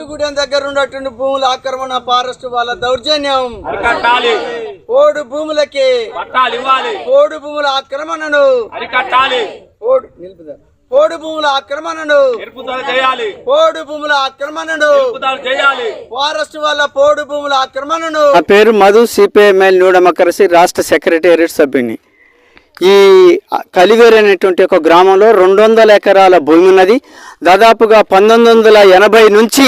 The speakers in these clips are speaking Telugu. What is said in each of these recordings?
గుడెం దగ్గర ఉన్నటువంటి భూముల ఆక్రమణ ఫారెస్ట్ వాళ్ళ దౌర్జన్యం. పోడు భూములకి పట్టాలు ఇవ్వాలి. పోడు భూముల ఆక్రమణను నిలుపుదా. పోడు భూముల ఆక్రమణను చేయాలి. పోడు భూముల ఆక్రమణను చేయాలి. ఫారెస్ట్ వాళ్ళ పోడు భూముల ఆక్రమణను నా పేరు మధు సిపిఐఎంఎల్ న్యూడమకరసి రాష్ట్ర సెక్రటేరియట్ సభ్యుని. ఈ కలివేరు అనేటువంటి ఒక గ్రామంలో రెండు వందల ఎకరాల భూమి ఉన్నది. దాదాపుగా పంతొమ్మిది వందల ఎనభై నుంచి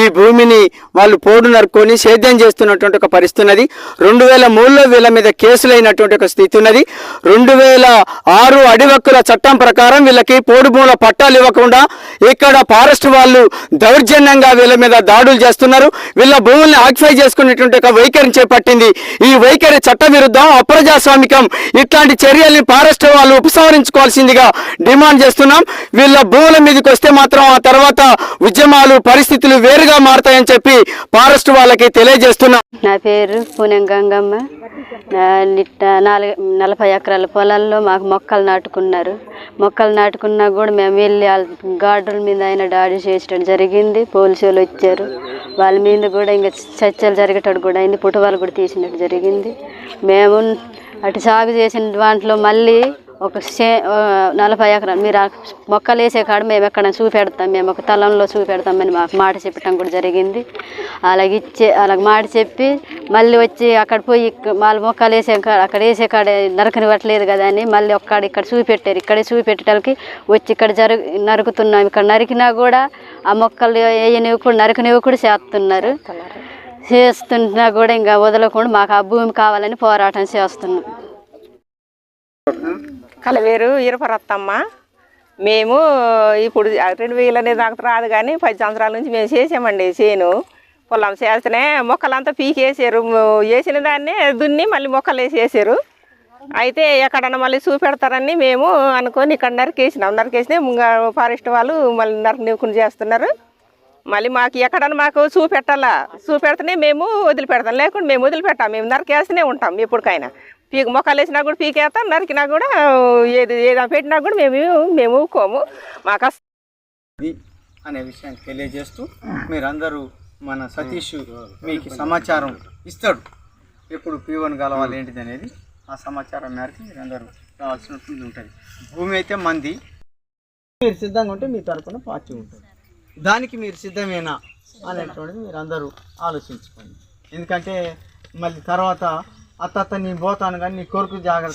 ఈ భూమిని వాళ్ళు పోడు నరుకొని సేద్యం చేస్తున్నటువంటి ఒక పరిస్థితి ఉన్నది రెండు వేల మూడులో వీళ్ళ మీద కేసులైనటువంటి ఒక స్థితి ఉన్నది. రెండు వేల ఆరు అడివక్కుల చట్టం ప్రకారం వీళ్ళకి పోడు భూముల పట్టాలు ఇవ్వకుండా ఇక్కడ ఫారెస్ట్ వాళ్ళు దౌర్జన్యంగా వీళ్ళ మీద దాడులు చేస్తున్నారు. వీళ్ళ భూముల్ని ఆక్యుపై చేసుకునేటువంటి ఒక వైఖరిని చేపట్టింది. ఈ వైఖరి చట్ట విరుద్ధం అప్రజాస్వామికం ఇట్లాంటి చర్యల్ని ఫారెస్ట్ వాళ్ళు ఉపసంహరించుకోవాల్సిందిగా డిమాండ్ చేస్తున్నాం. వీళ్ళ భూముల మీదకి వస్తే మాత్రం ఆ తర్వాత ఉద్యమాలు పరిస్థితులు వేరుగా మారుతాయని చెప్పి ఫారెస్ట్ వాళ్ళకి తెలియజేస్తున్నాం. నా పేరు పూనెం గంగమ్మ. నా నిట్ట నాలుగు నలభై ఎకరాల పొలాల్లో మాకు మొక్కలు నాటుకున్నారు. మొక్కలు నాటుకున్నా కూడా మేము వెళ్ళి వాళ్ళ గార్డుల మీద ఆయన దాడి చేయడం జరిగింది. పోలీసు వాళ్ళు వచ్చారు. వాళ్ళ మీద కూడా ఇంకా చర్చలు జరిగేటట్టు కూడా అయింది. పుట్టువాళ్ళు కూడా తీసినట్టు జరిగింది. మేము అటు సాగు చేసిన దాంట్లో మళ్ళీ ఒక చే నలభై ఎకరాలు. మీరు మొక్కలు వేసే కాడ మేము ఎక్కడ చూపెడతాం. మేము ఒక తలంలో చూపెడతామని మాకు మాట చెప్పడం కూడా జరిగింది. అలాగే ఇచ్చే అలాగ మాట చెప్పి మళ్ళీ వచ్చి అక్కడ పోయి ఇక్క- వాళ్ళ మొక్కలు వేసే కాడ అక్కడ వేసే కాడ నరకనివ్వట్లేదు కదా అని మళ్ళీ ఒక్కడ ఇక్కడ చూపెట్టారు. ఇక్కడే చూపెట్టడానికి వచ్చి ఇక్కడ జరు నరుకుతున్నాం. ఇక్కడ నరికినా కూడా ఆ మొక్కలు వేయనివ్వకుండా నరకనివ్వకుండా చేస్తున్నారు. చేస్తున్నా కూడా ఇంకా వదలకుండా మాకు ఆ భూమి కావాలని పోరాటం చేస్తున్నాం. కలవేరు ఇరపరత్తమ్మ మేము ఇప్పుడు రెండు వేలు అనేది నాకు రాదు కానీ పది సంవత్సరాల నుంచి మేము చేసామండి చేను. పొలం చేస్తేనే మొక్కలంతా పీకేసారు. వేసిన దాన్నే దున్ని మళ్ళీ మొక్కలు వేసేసారు. అయితే ఎక్కడన్నా మళ్ళీ చూపెడతారని మేము అనుకొని ఇక్కడ నరికేసినాం నరికేసినా ఇంకా ఫారెస్ట్ వాళ్ళు మళ్ళీ నరకనివ్వకుండా చేస్తున్నారు. మళ్ళీ మాకు ఎక్కడన్నా మాకు చూపెట్టాలా? చూపెడితేనే మేము వదిలిపెడతాం. లేకుండా మేము వదిలిపెట్టాం. మేము నరికేస్తూనే ఉంటాం ఎప్పటికైనా. పీక మొక్కలు వేసినా కూడా పీకేస్తాం నరికినా కూడా ఏది ఏదైనా పెట్టినా కూడా మేము మేము ఊరుకోము మాకు అనే విషయాన్ని తెలియజేస్తూ మీరందరూ మన సతీష్ మీకు సమాచారం ఇస్తాడు. ఎప్పుడు పీవన్ కలవాలి ఏంటిది అనేది ఆ సమాచారం మేరకు మీరందరూ రావాల్సినటువంటి ఉంటుంది. భూమి అయితే మంది. మీరు సిద్ధంగా ఉంటే మీ తరపున పార్టీ ఉంటుంది. దానికి మీరు సిద్ధమేనా అనేటువంటిది మీరు అందరూ ఆలోచించుకోండి. ఎందుకంటే మళ్ళీ తర్వాత అత్త నీ పోతాను కానీ నీ కొరకు జాగ్రత్త.